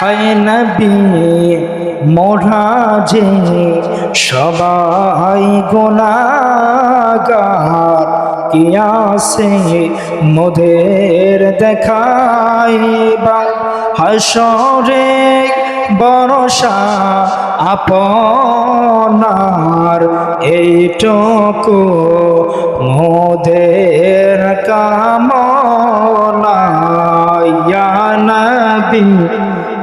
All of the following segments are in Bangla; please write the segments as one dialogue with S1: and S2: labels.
S1: হায় নবী মোরা যে সবাই গোনাগার কিয়াসে মোদের দেখাইবা হাসরে বরসা আপনার, এইটুকু মোদের কামনা। নবী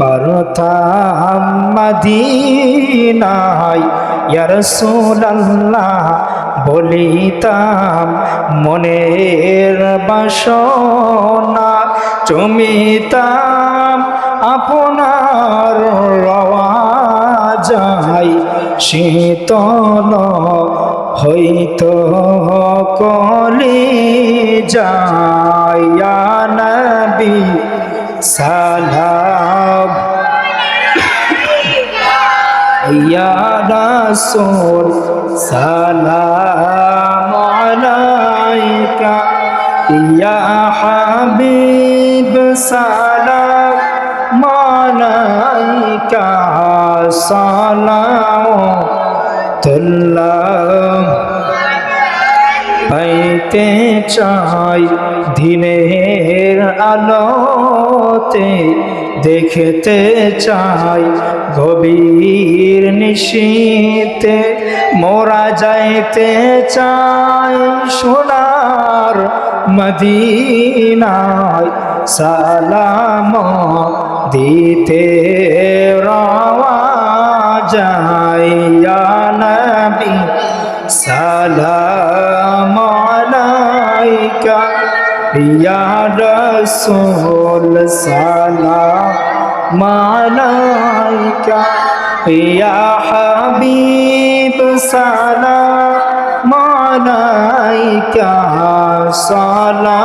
S1: পারতাম বলিতাম মনের বাসনা চমিতাম আপনার যায় শীতল হইত কলি যায়। নবী সালাম ইয়া রাসূল সালাম আলাইকা। ইয়া হাবিব সালাম আলাইকা সালাম পাইতে চাই দিনের আলোতে দেখতে চাই গভীর নিশীতে, মোরা যাইতে চাই সোনার মদিনায় সালাম দিতে রওয়া যায় সালাম আলাইকা। ইয়া রাসূল সালাম আলাইকা। ইয়া হাবিব সালাম আলাইকা। সালাতুল্লাহ